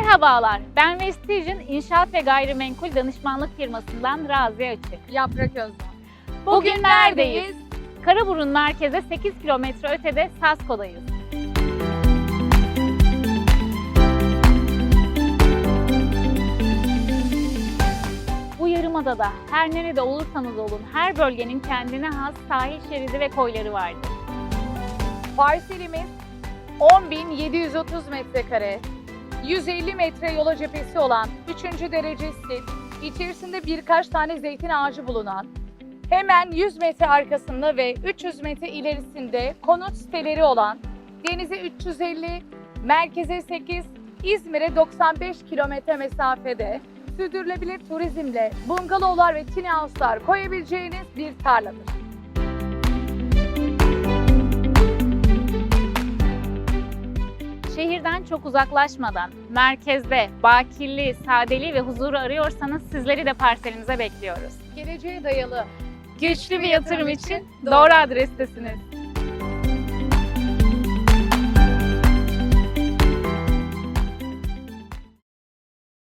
Merhabalar, ben Vestige'in inşaat ve gayrimenkul danışmanlık firmasından Raziye Açık. Yaprak Özlem. Bugün neredeyiz? Karaburun merkeze 8 kilometre ötede Sasko'dayız. Bu yarımadada her nerede olursanız olun her bölgenin kendine has sahil şeridi ve koyları vardır. Parselimiz 10.730 metrekare, 150 metre yola cephesi olan 3. derece sit, içerisinde birkaç tane zeytin ağacı bulunan, hemen 100 metre arkasında ve 300 metre ilerisinde konut siteleri olan, denize 350, merkeze 8, İzmir'e 95 kilometre mesafede sürdürülebilir turizmle bungalovlar ve tiny house'lar koyabileceğiniz bir tarladır. Şehirden çok uzaklaşmadan, merkezde bakirliği, sadeliği ve huzuru arıyorsanız sizleri de parselimize bekliyoruz. Geleceğe dayalı Güçlü bir yatırım için doğru adrestesiniz.